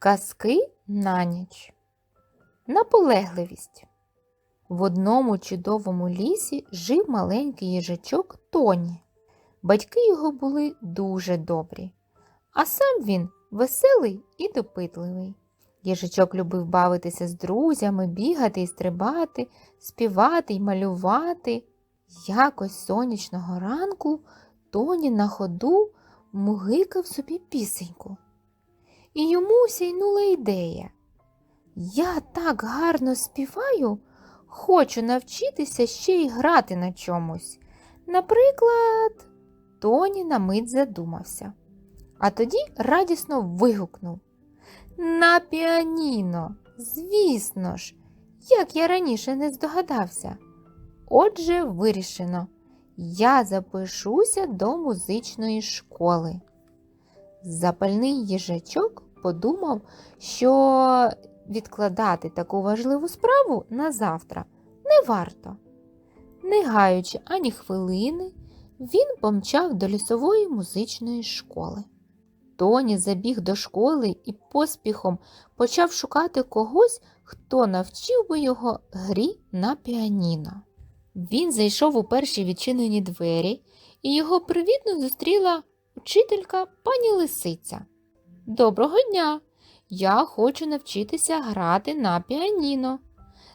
Казки на ніч. Наполегливість. В одному чудовому лісі жив маленький їжачок Тоні. Батьки його були дуже добрі, а сам він веселий і допитливий. Їжачок любив бавитися з друзями, бігати і стрибати, співати й малювати. Якось сонячного ранку Тоні на ходу мугикав собі пісеньку. І йому сяйнула ідея. Я так гарно співаю, хочу навчитися ще й грати на чомусь. Наприклад, Тоні на мить задумався, а тоді радісно вигукнув. На піаніно, звісно ж, як я раніше не здогадався. Отже, вирішено, я запишуся до музичної школи. Запальний їжачок подумав, що відкладати таку важливу справу на завтра не варто. Не гаючи ані хвилини, він помчав до лісової музичної школи. Тоні забіг до школи і поспіхом почав шукати когось, хто навчив би його грі на піаніно. Він зайшов у перші відчинені двері, і його привітно зустріла учителька пані Лисиця. Доброго дня! Я хочу навчитися грати на піаніно.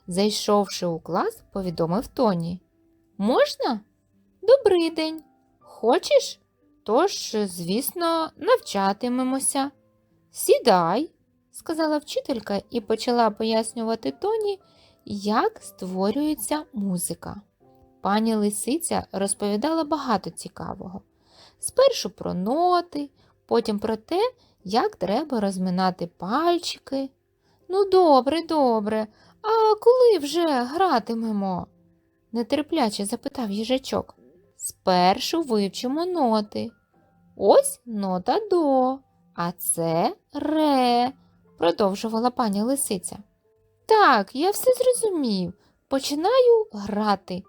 Зайшовши у клас, повідомив Тоні. Можна? Добрий день. Хочеш? Тож, звісно, навчатимемося. Сідай, сказала вчителька і почала пояснювати Тоні, як створюється музика. Пані Лисиця розповідала багато цікавого. Спершу про ноти, потім про те, як треба розминати пальчики. Ну, добре, добре, а коли вже гратимемо? нетерпляче запитав їжачок. Спершу вивчимо ноти. Ось нота до, а це ре, продовжувала пані лисиця. Так, я все зрозумів. Починаю грати,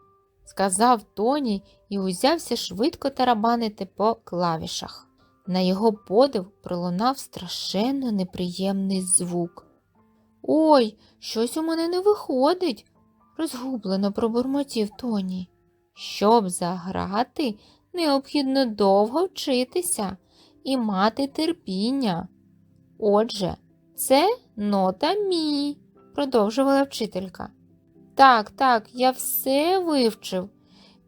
сказав Тоні і узявся швидко тарабанити по клавішах. На його подив пролунав страшенно неприємний звук. Ой, щось у мене не виходить, розгублено пробурмотів Тоні. Щоб заграти, необхідно довго вчитися і мати терпіння. Отже, це нота мі, продовжувала вчителька. Так, так, я все вивчив.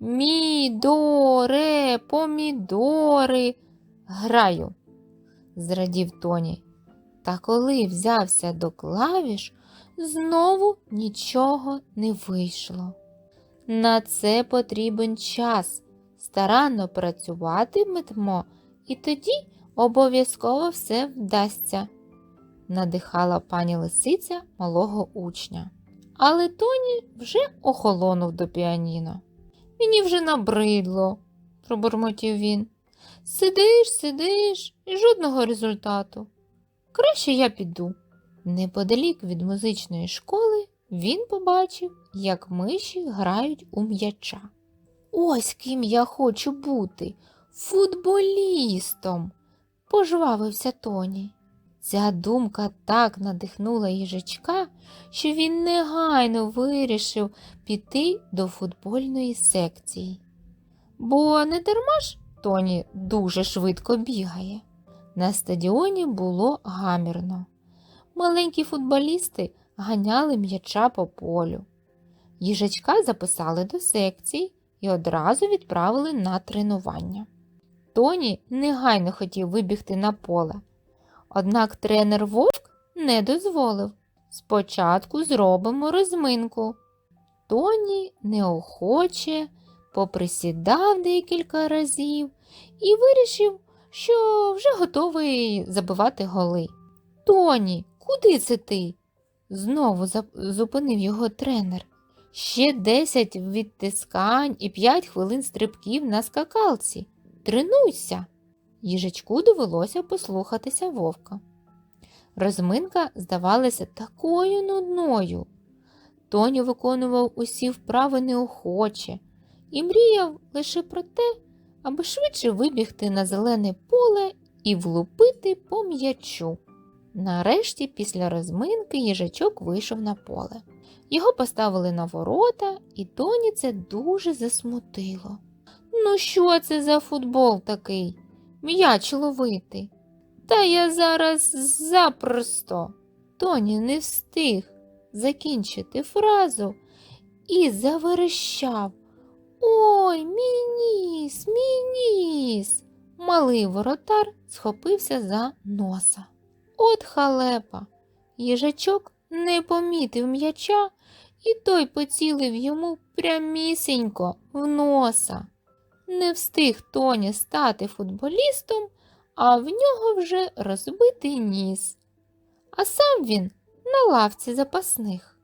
Мі, до, ре, помідори. Граю, зрадів Тоні. Та коли взявся до клавіш, знову нічого не вийшло. На це потрібен час. Старанно працюватиметимо, і тоді обов'язково все вдасться, надихала пані лисиця малого учня. Але Тоні вже охолонув до піаніно. Мені вже набридло, пробурмотів він. Сидиш, сидиш і жодного результату. Краще я піду. Неподалік від музичної школи він побачив, як миші грають у м'яча. Ось ким я хочу бути футболістом, пожвавився Тоні. Ця думка так надихнула їжачка, що він негайно вирішив піти до футбольної секції. Бо не дарма ж Тоні дуже швидко бігає. На стадіоні було гамірно. Маленькі футболісти ганяли м'яча по полю. Їжачка записали до секції і одразу відправили на тренування. Тоні негайно хотів вибігти на поле. Однак тренер Вовк не дозволив. Спочатку зробимо розминку. Тоні неохоче поприсідав декілька разів і вирішив, що вже готовий забивати голи. Тоні, куди це ти? знову зупинив його тренер. Ще десять відтискань і п'ять хвилин стрибків на скакалці. Тренуйся. Їжачку довелося послухатися вовка. Розминка здавалася такою нудною. Тоню виконував усі вправи неохоче і мріяв лише про те, аби швидше вибігти на зелене поле і влупити по м'ячу. Нарешті, після розминки, їжачок вийшов на поле. Його поставили на ворота, і Тоні це дуже засмутило. Ну, що це за футбол такий? М'яч ловити. Та я зараз запросто. Тоні не встиг закінчити фразу і заверещав. Ой, мій ніс, мій ніс. Малий воротар схопився за носа. От халепа. Їжачок не помітив м'яча, і той поцілив йому прямісінько в носа. Не встиг Тоні стати футболістом, а в нього вже розбитий ніс. А сам він на лавці запасних.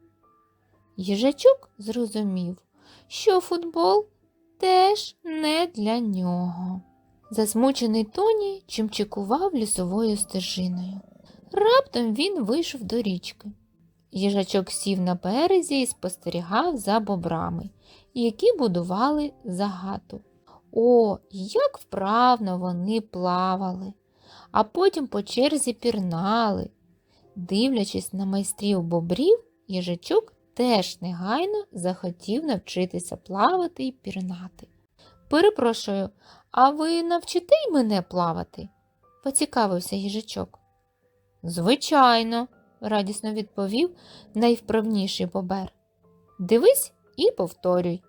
Їжачок зрозумів, що футбол теж не для нього. Засмучений Тоні чимчикував лісовою стежиною. Раптом він вийшов до річки. Їжачок сів на березі і спостерігав за бобрами, які будували загату. О, як вправно вони плавали, а потім по черзі пірнали. Дивлячись на майстрів бобрів, їжачок теж негайно захотів навчитися плавати і пірнати. Перепрошую, а ви навчите й мене плавати? поцікавився їжачок. Звичайно, радісно відповів найвправніший бобер. Дивись і повторюй.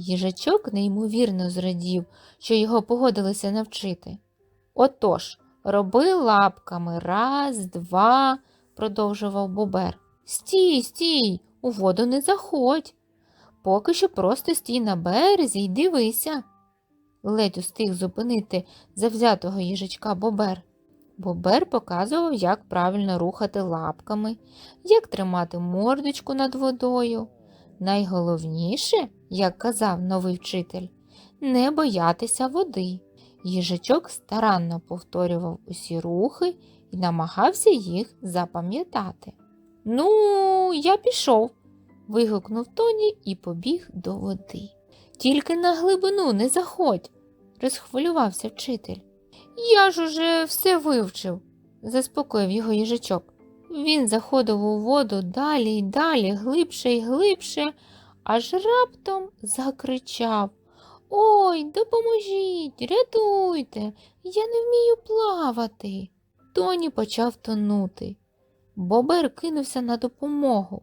Їжачок неймовірно зрадів, що його погодилися навчити. Отож, роби лапками раз, два, продовжував бобер. Стій, стій, у воду не заходь. Поки що просто стій на березі й дивися. Ледь устиг зупинити завзятого їжачка бобер. Бобер показував, як правильно рухати лапками, як тримати мордочку над водою. Найголовніше, як казав новий вчитель, не боятися води. Їжачок старанно повторював усі рухи і намагався їх запам'ятати. Ну, я пішов, вигукнув Тоні і побіг до води. Тільки на глибину не заходь, розхвилювався вчитель. Я ж уже все вивчив, заспокоїв його їжачок. Він заходив у воду далі й далі, глибше й глибше, аж раптом закричав Ой, допоможіть, рятуйте, я не вмію плавати. Тоні почав тонути. Бобер кинувся на допомогу,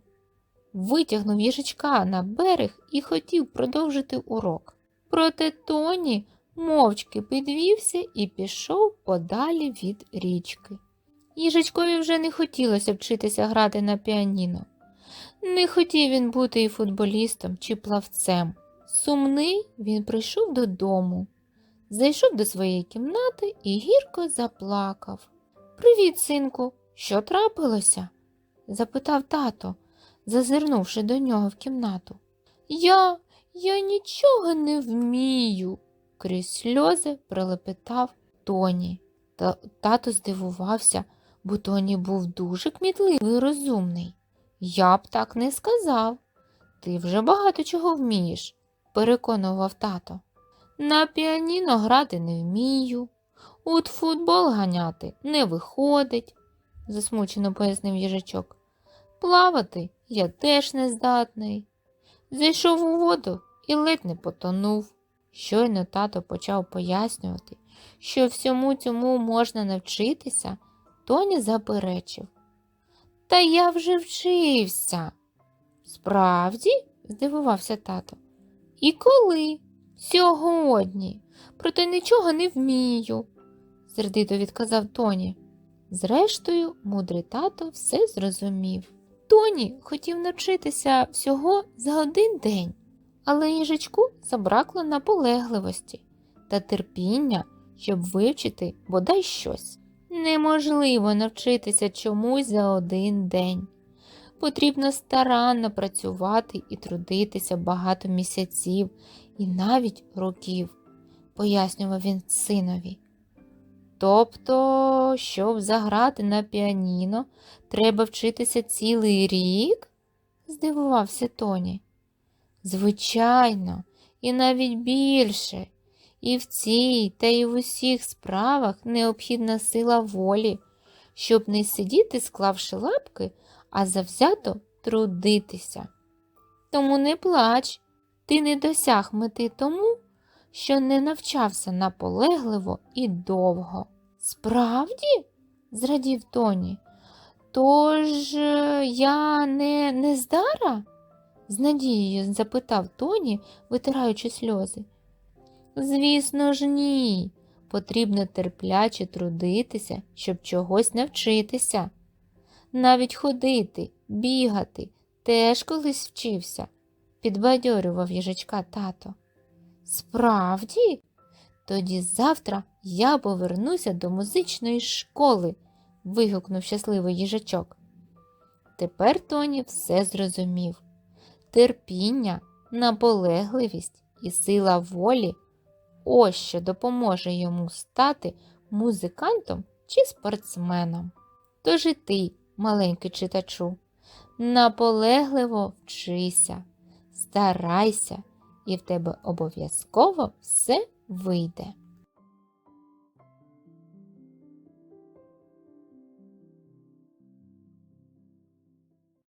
витягнув їжачка на берег і хотів продовжити урок. Проте Тоні мовчки підвівся і пішов подалі від річки. Їжачкові вже не хотілося вчитися грати на піаніно. Не хотів він бути і футболістом чи плавцем. Сумний він прийшов додому, зайшов до своєї кімнати і гірко заплакав. Привіт, синку, що трапилося? запитав тато, зазирнувши до нього в кімнату. Я, я нічого не вмію, крізь сльози пролепетав Тоні. Та тато здивувався, бо Тоні був дуже кмітливий і розумний. Я б так не сказав. Ти вже багато чого вмієш, переконував тато. На піаніно грати не вмію, от футбол ганяти не виходить, засмучено пояснив їжачок. Плавати я теж не здатний. Зайшов у воду і ледь не потонув. Щойно тато почав пояснювати, що всьому цьому можна навчитися, Тоні заперечив. Та я вже вчився. Справді? здивувався тато. І коли? Сьогодні. Проте нічого не вмію, сердито відказав Тоні. Зрештою, мудрий тато все зрозумів. Тоні хотів навчитися всього за один день, але їжачку забракло наполегливості та терпіння, щоб вивчити бодай щось. Неможливо навчитися чомусь за один день. Потрібно старанно працювати і трудитися багато місяців і навіть років, пояснював він синові. Тобто, щоб заграти на піаніно, треба вчитися цілий рік? здивувався Тоні. Звичайно, і навіть більше. І в цій та й в усіх справах необхідна сила волі, щоб не сидіти, склавши лапки, а завзято трудитися. Тому не плач, ти не досяг мети тому, що не навчався наполегливо і довго. Справді? зрадів Тоні. Тож е, я не нездара? з надією запитав Тоні, витираючи сльози. Звісно ж, ні. Потрібно терпляче трудитися, щоб чогось навчитися. Навіть ходити, бігати теж колись вчився, підбадьорював їжачка тато. Справді? Тоді завтра я повернуся до музичної школи, вигукнув щасливий їжачок. Тепер Тоні все зрозумів. Терпіння, наполегливість і сила волі ось що допоможе йому стати музикантом чи спортсменом. Тож і ти, маленький читачу, наполегливо вчися, старайся, і в тебе обов'язково все вийде.